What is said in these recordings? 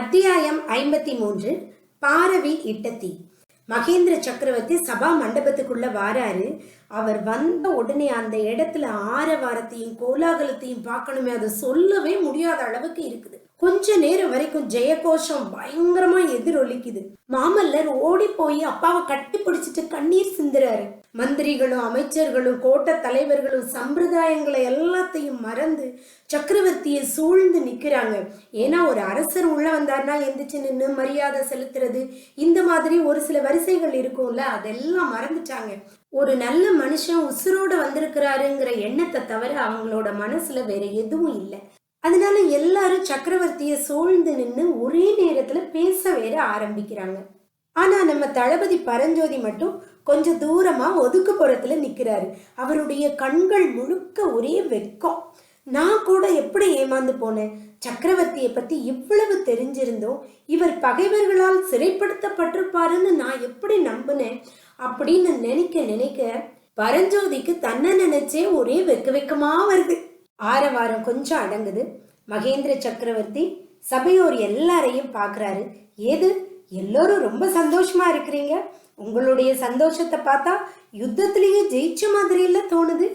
அத்தியாயம் ஐம்பத்தி மூன்று பாரவி இட்டத்தி. மகேந்திர சக்கரவர்த்தி சபா மண்டபத்துக்குள்ள வாராரு. அவர் வந்த உடனே அந்த இடத்துல ஆரவாரத்தையும் கோலாகலத்தையும் பார்க்கணுமே அதை சொல்லவே முடியாத அளவுக்கு இருக்குது. கொஞ்ச நேரம் வரைக்கும் ஜெயகோஷம் பயங்கரமா எதிரொலிக்குது. மாமல்லர் ஓடி போய் அப்பாவை கட்டி பிடிச்சிட்டு கண்ணீர் சிந்துறாரு. மந்திரிகளும் அமைச்சர்களும் கோட்ட தலைவர்களும் சம்பிரதாயங்களை எல்லாத்தையும் மறந்து சக்கரவர்த்தியை சூழ்ந்து நிக்கிறாங்க. ஏன்னா ஒரு அரசர் உள்ள வந்தார்னா எந்திரிச்சு நின்று மரியாதை செலுத்துறது இந்த மாதிரி ஒரு சில வரிசைகள் இருக்கும்ல அதெல்லாம் மறந்துட்டாங்க. ஒரு நல்ல மனுஷன் உசுரோட வந்திருக்கிறாருங்கிற எண்ணத்தை தவிர அவங்களோட மனசுல வேற எதுவும் இல்லை. அதனால எல்லாரும் சக்கரவர்த்திய சூழ்ந்து நின்று ஒரே நேரத்துல பேச வேற ஆரம்பிக்கிறாங்க. ஆனா நம்ம தளபதி பரஞ்சோதி மட்டும் கொஞ்சம் தூரமா ஒதுக்குப்புறத்துல நிக்கிறாரு. அவருடைய கண்கள் முழுக்க ஒரே வெக்கம் நான் கூட எப்படி ஏமாந்து போனேன்? சக்கரவர்த்தியை பத்தி இவ்வளவு தெரிஞ்சிருந்தோம். இவர் பகைவர்களால் சிறைப்படுத்தப்பட்டிருப்பாருன்னு நான் எப்படி நம்பினேன்? அப்படின்னு நினைக்க நினைக்க பரஞ்சோதிக்கு தன்னை நினைச்சே ஒரே வெக்க வெக்கமா வருது. ஆரவாரம் கொஞ்சம் அடங்குது. மகேந்திர சக்கரவர்த்தி சபையோர் எல்லாரையும் பார்க்குறாரு ஏது எல்லோரும் ரொம்ப சந்தோஷமா இருக்கிறீங்க. உங்களுடைய சந்தோஷத்தை பார்த்தா யுத்தத்திலேயே ஜெயிச்ச மாதிரி இல்லை தோணுது.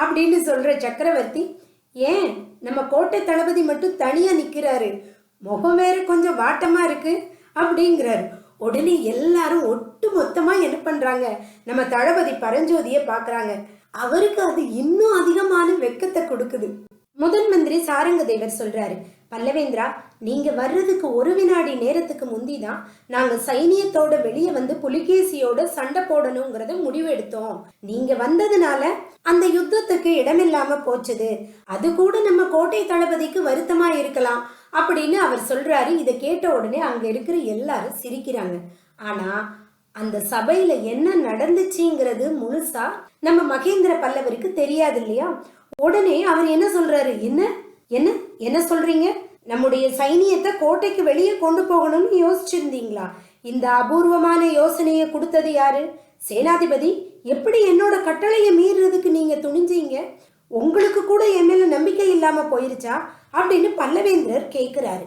அப்படின்னு சொல்ற சக்கரவர்த்தி ஏன்? நம்ம கோட்டை தளபதி மட்டும் தனியா நிக்கிறாரு. முகம் வேற கொஞ்சம் வாட்டமா இருக்கு அப்படிங்கிறாரு. உடனே எல்லாரும் ஒட்டு மொத்தமா என்ன பண்றாங்க? நம்ம தளபதி பரஞ்சோதியை பாக்குறாங்க. அவருக்கு அது இன்னும் அதிகமான வெக்கத்தை கொடுக்குது. முதன் மந்திரி சாரங்க தேவர் சொல்றாரு பல்லவேந்திரா நீங்க வர்றதுக்கு ஒரு வினாடி நேரத்துக்கு முந்தி தான் நாங்க சைனியத்தோட வெளியே வந்து புலிகேசியோட சண்டை போடணுங்கிறத முடிவு எடுத்தோம். நீங்க வந்ததுனால அந்த யுத்தத்துக்கு இடமில்லாம போச்சுது. அது கூட நம்ம கோட்டை தளபதிக்கு வருத்தமா இருக்கலாம் அப்படின்னு அவர் சொல்றாரு. இதை கேட்ட உடனே அங்க இருக்கிற எல்லாரும் சிரிக்கிறாங்க. ஆனா அந்த சபையில என்ன நடந்துச்சுங்கிறது முழுசா நம்ம மகேந்திர பல்லவருக்கு தெரியாது இல்லையா உடனே அவர் என்ன சொல்றாரு? என்ன? என்ன? என்ன சொல்றீங்க? நம்முடைய சைனியத்தை கோட்டைக்கு வெளியே கொண்டு போகணும்னு யோசிச்சிருந்தீங்களா? இந்த அபூர்வமான யோசனையை கொடுத்தது யாரு? சேனாதிபதி எப்படி என்னோட கட்டளையை மீறுறதுக்கு நீங்க துணிஞ்சீங்க? உங்களுக்கு கூட என் மேல நம்பிக்கை இல்லாம போயிருச்சா? அப்படின்னு பல்லவேந்திரர் கேட்கிறாரு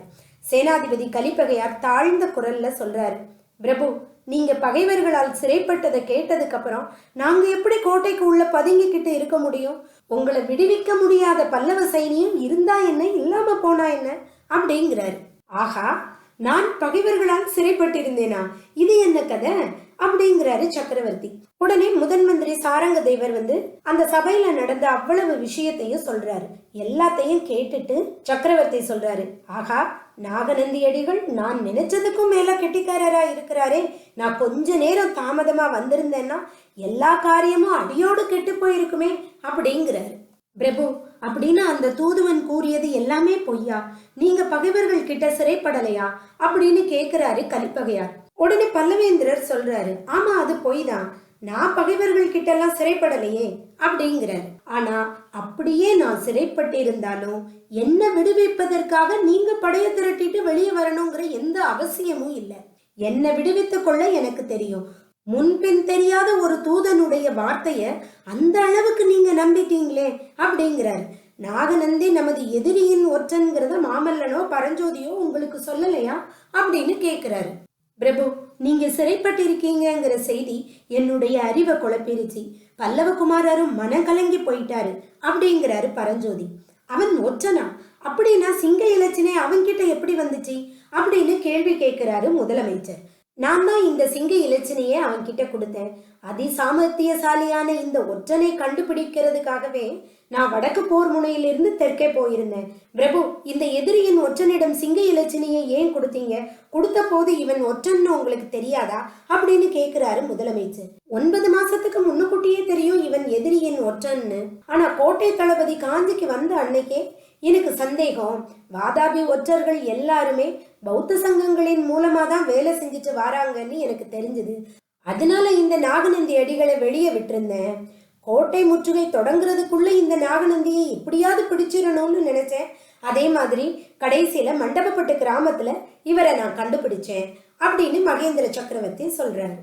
சேனாதிபதி கலிப்பகையார் தாழ்ந்த குரல்ல சொல்றாரு. பிரபு நீங்கள் பகைவர்களால் சிறைப்பட்டதை கேட்டதுக்கு அப்புறம் எப்படி கோட்டைக்கு உள்ள பதுங்கிக்கிட்டு இருக்க முடியும்? உங்களை விடுவிக்க முடியாத பல்லவ சைனியம் இருந்தா என்ன? இல்லாம போனா என்ன? அப்படிங்கிறாரு. ஆஹா நான் பகைவர்களால் சிறைப்பட்டிருந்தேனா? இது என்ன கதை? அப்படிங்கிறாரு சக்கரவர்த்தி. உடனே முதன் மந்திரி சாரங்க தேவர் வந்து அந்த சபையில நடந்த அவ்வளவு விஷயத்தையும் சொல்றாரு. எல்லாத்தையும் கேட்டுட்டு சக்கரவர்த்தி சொல்றாரு. ஆகா நாகநந்தி அடிகள் நான் நினைச்சதுக்கும் மேல கெட்டிக்காரரா இருக்கிறாரே. நான் கொஞ்ச நேரம் தாமதமா வந்திருந்தேன்னா எல்லா காரியமும் அடியோடு கெட்டு போயிருக்குமே அப்படிங்கிறாரு. பிரபு அப்படின்னு அந்த தூதுவன் கூறியது எல்லாமே பொய்யா? நீங்க பகைவர்கள் கிட்ட சிறைப்படலையா? அப்படின்னு கேக்குறாரு கலிப்பகையார். உடனே பல்லவேந்திரர் சொல்றாரு ஆமா அது பொய் தான் நான் பகைவர்கள் கிட்ட எல்லாம் சிறைப்படலையே அப்படிங்கிறார். ஆனா அப்படியே நான் சிறைப்பட்டிருந்தாலும் என்ன விடுவிப்பதற்காக நீங்க படைய திரட்டிட்டு வெளியே வரணுங்கிற எந்த அவசியமும் இல்லை. என்னை விடுவித்துக் கொள்ள எனக்கு தெரியும். முன்பின் தெரியாத ஒரு தூதனுடைய வார்த்தைய அந்த அளவுக்கு நீங்க நம்பிட்டீங்களே அப்படிங்கிறார். நாகநந்தி நமது எதிரியின் ஒற்றன்கிறத மாமல்லனோ பரஞ்சோதியோ உங்களுக்கு சொல்லலையா அப்படின்னு கேக்குறாரு. பிரபு நீங்க சிறைப்பட்டிருக்கீங்கங்கிற செய்தி என்னுடைய அறிவை குழப்பிருச்சு. பல்லவகுமாரரும் கலங்கி போயிட்டாரு அப்படிங்கிறாரு பரஞ்சோதி. அவன் ஒற்றனா? அப்படின்னா சிங்க இலச்சினை அவன்கிட்ட எப்படி வந்துச்சு? அப்படின்னு கேள்வி கேட்கிறாரு முதலமைச்சர். நான் தான் இந்த சிங்க இலச்சினையே அவன்கிட்ட கொடுத்தேன். அதிசாமர்த்தியசாலியான இந்த ஒற்றனை கண்டுபிடிக்கிறதுக்காகவே நான் வடக்கு போர் முனையிலிருந்து தெற்கே போயிருந்தேன். பிரபு இந்த எதிரியின் ஒற்றனிடம் சிங்க இலச்சினையை ஏன் கொடுத்தீங்க? கொடுத்த போது இவன் ஒற்றன்னு உங்களுக்கு தெரியாதா? அப்படின்னு கேக்குறாரு முதலமைச்சர். ஒன்பது மாசத்துக்கு முன்னுக்குட்டியே தெரியும் இவன் எதிரியின் ஒற்றன்னு. ஆனா கோட்டை தளபதி காஞ்சிக்கு வந்த அன்னைக்கே எனக்கு சந்தேகம். வாதாபி ஒற்றர்கள் எல்லாருமே பௌத்த சங்கங்களின் மூலமா தான் வேலை செஞ்சுட்டு வராங்கன்னு எனக்கு தெரிஞ்சது. அதனால இந்த நாகநந்தி அடிகளை வெளியே விட்டிருந்தேன். கோட்டை முற்றுகை தொடங்குறதுக்குள்ள இந்த நாகநந்தியை எப்படியாவது பிடிச்சிடணும்னு நினைச்சேன். அதே மாதிரி கடைசியில மண்டபப்பட்டு கிராமத்துல இவரை நான் கண்டுபிடிச்சேன் அப்படின்னு மகேந்திர சக்கரவர்த்தி சொல்றாரு.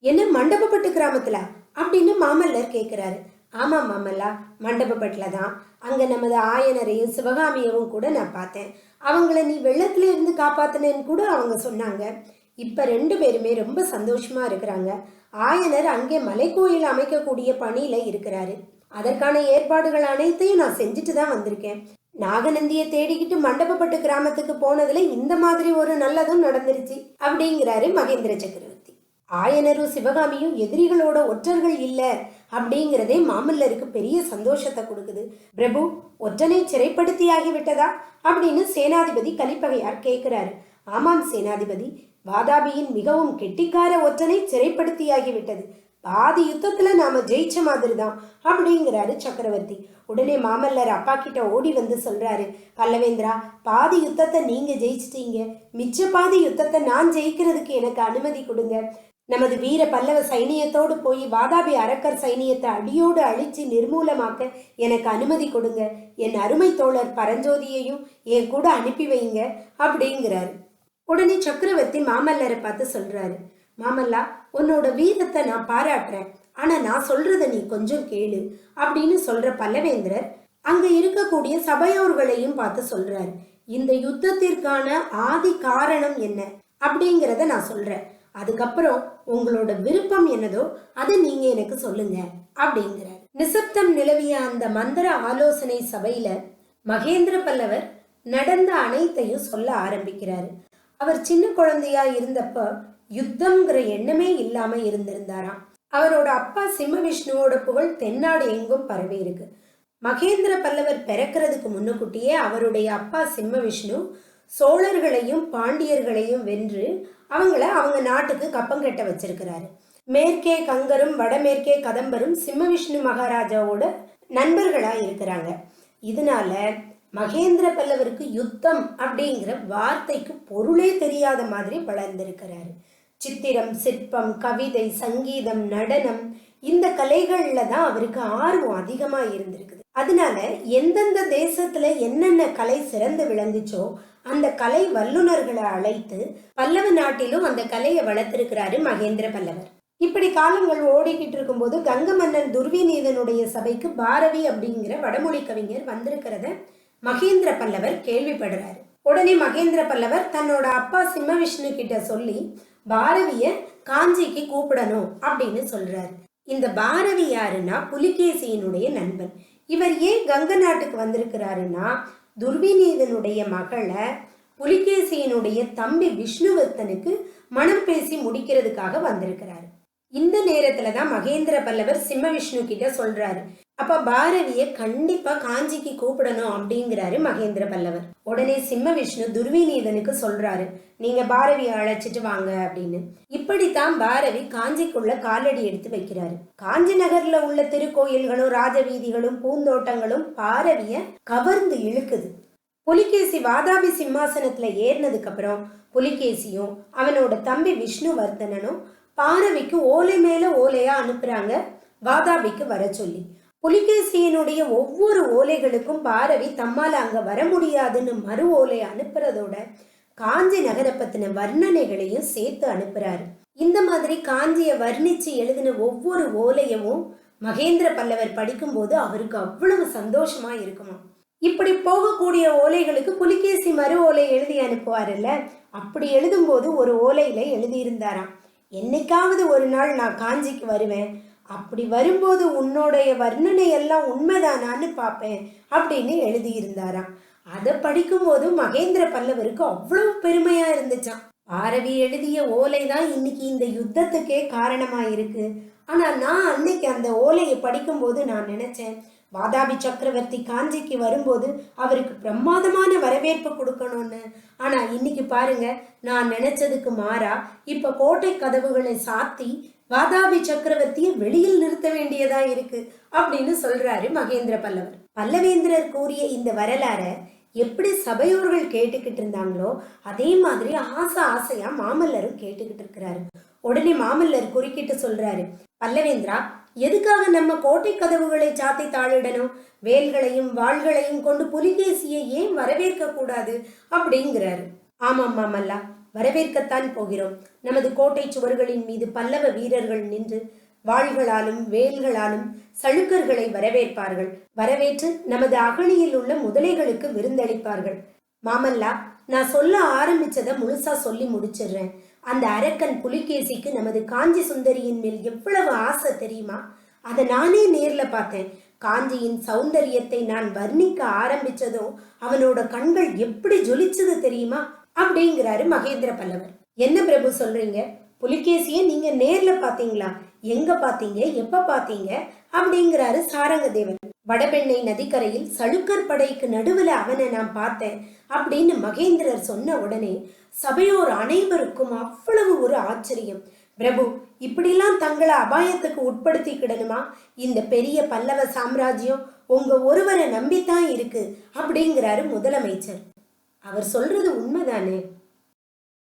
என்ன மண்டபப்பட்டு கிராமத்துல? அப்படின்னு மாமல்லர் கேட்கிறாரு ஆமாம் மாமல்லா மண்டபப்பட்டில் தான் அங்கே நமது ஆயனரையும் சிவகாமியவும் கூட நான் பார்த்தேன். அவங்கள நீ வெள்ளத்துல இருந்து காப்பாத்தினேன்னு கூட அவங்க சொன்னாங்க. இப்போ ரெண்டு பேருமே ரொம்ப சந்தோஷமாக இருக்கிறாங்க. ஆயனர் அங்கே மலைக்கோயில் அமைக்கக்கூடிய பணியில் இருக்கிறாரு. அதற்கான ஏற்பாடுகள் அனைத்தையும் நான் செஞ்சுட்டு தான் வந்திருக்கேன். நாகநந்தியை தேடிக்கிட்டு மண்டபப்பட்டு கிராமத்துக்கு போனதுல இந்த மாதிரி ஒரு நல்லதும் நடந்துருச்சு அப்படிங்கிறாரு மகேந்திர சக்கரவர்த்தி. ஆயனரும் சிவகாமியும் எதிரிகளோட ஒற்றர்கள் இல்லை அப்படிங்கிறதே மாமல்லருக்கு பெரிய சந்தோஷத்தை கொடுக்குது. பிரபு ஒற்றனை சிறைப்படுத்தியாகி விட்டதா? அப்படின்னு சேனாதிபதி கலிப்பகையார் கேட்கிறாரு ஆமாம் சேனாதிபதி வாதாபியின் மிகவும் கெட்டிக்கார ஒற்றனை சிறைப்படுத்தியாகி விட்டது. பாதி யுத்தத்துல நாம ஜெயிச்ச மாதிரி தான் அப்படிங்கிறாரு சக்கரவர்த்தி. உடனே மாமல்லர் அப்பா கிட்ட ஓடி வந்து சொல்றாரு பல்லவேந்திரா பாதி யுத்தத்தை நீங்க ஜெயிச்சிட்டீங்க. மிச்ச பாதி யுத்தத்தை நான் ஜெயிக்கிறதுக்கு எனக்கு அனுமதி கொடுங்க. நமது வீர பல்லவ சைனியத்தோடு போய் வாதாபி அரக்கர் சைனியத்தை அடியோடு அழிச்சு நிர்மூலமாக்க எனக்கு அனுமதி கொடுங்க. என் அருமை தோழர் பரஞ்சோதியையும் என் கூட அனுப்பி வைங்க அப்படிங்கிறாரு. உடனே சக்கரவர்த்தி மாமல்லரை பார்த்து சொல்றாரு மாமல்லா உன்னோட வீரத்தை நான் பாராட்டுறேன். ஆனா நான் சொல்றத நீ கொஞ்சம் கேளு அப்படின்னு சொல்ற பல்லவேந்திரர் அங்க இருக்கக்கூடிய சபையோர்களையும் பார்த்து சொல்றாரு இந்த யுத்தத்திற்கான ஆதி காரணம் என்ன? அப்படிங்கிறத நான் சொல்றேன். அதுக்கப்புறம் உங்களோட விருப்பம் என்னதோ அதை நீங்க எனக்கு சொல்லுங்க அப்படிங்கிறார். நிசப்தம் நிலவிய அந்த மந்திர ஆலோசனை சபையில மகேந்திர பல்லவர் நடந்த அனைத்தையும் சொல்ல ஆரம்பிக்கிறாரு. அவர் சின்ன குழந்தையா இருந்தப்ப யுத்தம்ங்கிற எண்ணமே இல்லாம இருந்திருந்தாராம். அவரோட அப்பா சிம்ம விஷ்ணுவோட புகழ் தென்னாடு எங்கும் பரவி இருக்கு மகேந்திர பல்லவர் பிறக்கிறதுக்கு முன்னுக்குட்டியே அவருடைய அப்பா சிம்ம விஷ்ணு சோழர்களையும் பாண்டியர்களையும் வென்று அவங்கள அவங்க நாட்டுக்கு கப்பம் கட்ட வச்சிருக்கிறாரு. மேற்கே கங்கரும் வடமேற்கே கதம்பரும் சிம்ம விஷ்ணு மகாராஜாவோட நண்பர்களா இருக்கிறாங்க. இதனால மகேந்திர பல்லவருக்கு யுத்தம் அப்படிங்கிற வார்த்தைக்கு பொருளே தெரியாத மாதிரி வளர்ந்திருக்கிறாரு. சித்திரம் சிற்பம் கவிதை சங்கீதம் நடனம் இந்த கலைகள்ல தான் அவருக்கு ஆர்வம் அதிகமா இருந்திருக்குது. அதனால எந்தெந்த தேசத்துல என்னென்ன கலை சிறந்து விளங்குச்சோ அந்த கலை வல்லுநர்களை அழைத்து பல்லவ நாட்டிலும் அந்த கலையை வளர்த்திருக்கிறாரு மகேந்திர பல்லவர். இப்படி காலங்கள் ஓடிக்கிட்டு இருக்கும்போது கங்க மன்னன் துர்விநீதனுடைய சபைக்கு பாரவி அப்படிங்கிற வடமொழி கவிஞர் வந்திருக்கிறத மகேந்திர பல்லவர் கேள்விப்படுறாரு. உடனே மகேந்திர பல்லவர் தன்னோட அப்பா சிம்ம விஷ்ணு கிட்ட சொல்லி பாரவிய காஞ்சிக்கு கூப்பிடணும் அப்படின்னு சொல்றாரு. இந்த பாரவி யாருன்னா புலிகேசியினுடைய நண்பன். இவர் ஏன் கங்க நாட்டுக்கு வந்திருக்கிறாருன்னா துர்விநீதனுடைய மகளை புலிகேசியினுடைய தம்பி விஷ்ணுவர்த்தனுக்கு மனம் பேசி முடிக்கிறதுக்காக வந்திருக்கிறாரு. இந்த நேரத்துல தான் மகேந்திர பல்லவர் சிம்ம விஷ்ணு கிட்ட சொல்றாரு. அப்ப பாரதிய கண்டிப்பா காஞ்சிக்கு கூப்பிடணும் அப்படிங்கிறாரு மகேந்திர பல்லவர். உடனே சிம்ம விஷ்ணு துர்விநீதனுக்கு சொல்றாரு நீங்க பாரதியை அழைச்சிட்டு வாங்க அப்படின்னு. இப்படித்தான் பாரதி காஞ்சிக்குள்ள காலடி எடுத்து வைக்கிறாரு. காஞ்சி நகர்ல உள்ள திருக்கோயில்களும் ராஜவீதிகளும் பூந்தோட்டங்களும் பாரதிய கவர்ந்து இழுக்குது. புலிகேசி வாதாபி சிம்மாசனத்துல ஏறினதுக்கு அப்புறம் புலிகேசியும் அவனோட தம்பி விஷ்ணுவர்தனனும் பாரவிக்கு ஓலை மேல ஓலையா அனுப்புறாங்க வாதாபிக்கு வர சொல்லி. புலிகேசியினுடைய ஒவ்வொரு ஓலைகளுக்கும் பாரவி தம்மால் அங்க வர முடியாதுன்னு மறு ஓலை அனுப்புறதோட காஞ்சி நகரை பத்தின வர்ணனைகளையும் சேர்த்து அனுப்புறாரு. இந்த மாதிரி காஞ்சியை வர்ணிச்சு எழுதின ஒவ்வொரு ஓலையவும் மகேந்திர பல்லவர் படிக்கும்போது அவருக்கு அவ்வளவு சந்தோஷமா இருக்குமா இப்படி போகக்கூடிய ஓலைகளுக்கு புலிகேசி மறு ஓலை எழுதி அனுப்புவார்ல அப்படி எழுதும்போது ஒரு ஓலையில எழுதியிருந்தாராம். என்னைக்காவது ஒரு நாள் நான் காஞ்சிக்கு வருவேன். அப்படி வரும்போது உன்னோடைய வர்ணனை எல்லாம் உண்மைதானான்னு பார்ப்பேன் அப்படின்னு எழுதியிருந்தாராம். அதை படிக்கும்போது மகேந்திர பல்லவருக்கு அவ்வளவு பெருமையா இருந்துச்சாம். பாரவி எழுதிய ஓலை தான் இன்னைக்கு இந்த யுத்தத்துக்கே காரணமா இருக்கு ஆனா நான் அன்னைக்கு அந்த ஓலையை படிக்கும்போது நான் நினைச்சேன் வாதாபி சக்கரவர்த்தி காஞ்சிக்கு வரும்போது அவருக்கு பிரமாதமான வரவேற்பு கொடுக்கணும்னு. ஆனா இன்னைக்கு பாருங்க நான் நினைச்சதுக்கு மாறா இப்ப கோட்டை கதவுகளை சாத்தி வாதாபி சக்கரவர்த்தியை வெளியில் நிறுத்த வேண்டியதா இருக்கு அப்படின்னு சொல்றாரு மகேந்திர பல்லவர். பல்லவேந்திரர் கூறிய இந்த வரலாற எப்படி சபையோர்கள் கேட்டுக்கிட்டு இருந்தாங்களோ அதே மாதிரி ஆசை ஆசையா மாமல்லரும் கேட்டுக்கிட்டு இருக்கிறாரு. உடனே மாமல்லர் குறுக்கிட்டு சொல்றாரு பல்லவேந்திரா எதுக்காக நம்ம கோட்டை கதவுகளை சாத்தி தாளிடணும்? வேல்களையும் வாள்களையும் கொண்டு புலிகேசியை ஏன் வரவேற்க கூடாது அப்படிங்கிறாரு. ஆமாம் மாமல்லா வரவேற்கத்தான் போகிறோம். நமது கோட்டை சுவர்களின் மீது பல்லவ வீரர்கள் நின்று வாள்களாலும் வேல்களாலும் சளுக்கர்களை வரவேற்பார்கள். வரவேற்று நமது அகழியில் உள்ள முதலைகளுக்கு விருந்தளிப்பார்கள். மாமல்லா நான் சொல்ல ஆரம்பிச்சதை முழுசா சொல்லி முடிச்சிடுறேன். அந்த அரக்கன் புலிகேசிக்கு நமது காஞ்சி சுந்தரியின் மேல் எவ்வளவு ஆசை தெரியுமா? அதை நானே நேர்ல பார்த்தேன். காஞ்சியின் சௌந்தரியத்தை நான் வர்ணிக்க ஆரம்பிச்சதும் அவனோட கண்கள் எப்படி ஜொலிச்சது தெரியுமா? அப்படிங்கிறாரு மகேந்திர பல்லவர். என்ன பிரபு சொல்றீங்க? புலிகேசியை நீங்க நேர்ல பாத்தீங்களா எங்க பாத்தீங்க எப்ப பாத்தீங்க அப்படிங்கிறாரு சாரங்கதேவன். வடபெண்ணை நதிக்கரையில் சளுக்கர் படைக்கு நடுவுல அவனை நான் பார்த்தேன் அப்படின்னு மகேந்திரர் சொன்ன உடனே சபையோர் அனைவருக்கும் அவ்வளவு ஒரு ஆச்சரியம். பிரபு இப்படிலாம் தங்களை அபாயத்துக்கு உட்படுத்திக்கிடணுமா இந்த பெரிய பல்லவ சாம்ராஜ்யம் உங்க ஒருவரை நம்பித்தான் இருக்கு அப்படிங்கிறாரு முதலமைச்சர். அவர் சொல்றது உண்மைதானே?